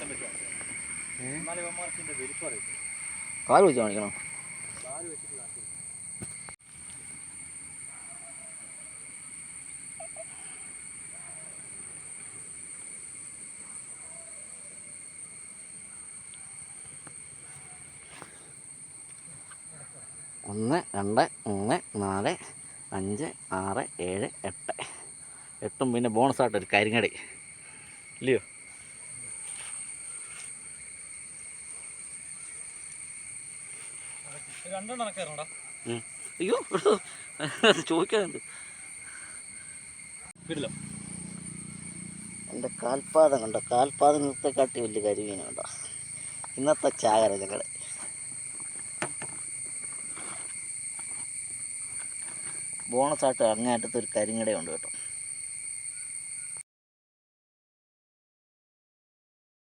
പറ്റുമോ? എന്നാലും വലിപ്പം കാൽ വെച്ച് കാണിക്കണം? കാൽ വെച്ചിട്ട് ഒന്ന് രണ്ട് മൂന്ന് നാല് അഞ്ച് ആറ് ഏഴ് എട്ട്. എട്ടും പിന്നെ ബോണസായിട്ട് ഒരു കരിങ്ങടി. ഇല്ലയോ? അയ്യോ ചോദിക്കാനുണ്ട്. എന്റെ എന്റെ കാൽപാദം കണ്ടോ? കാൽപാദം ഇന്നത്തെ കാട്ടി വലിയ കരിമീൻ കണ്ടോ? ഇന്നത്തെ ചാകര ഞങ്ങൾ ബോണസായിട്ട് അങ്ങേറ്റത്തൊരു കരിങ്ങടയുണ്ട് കേട്ടോ.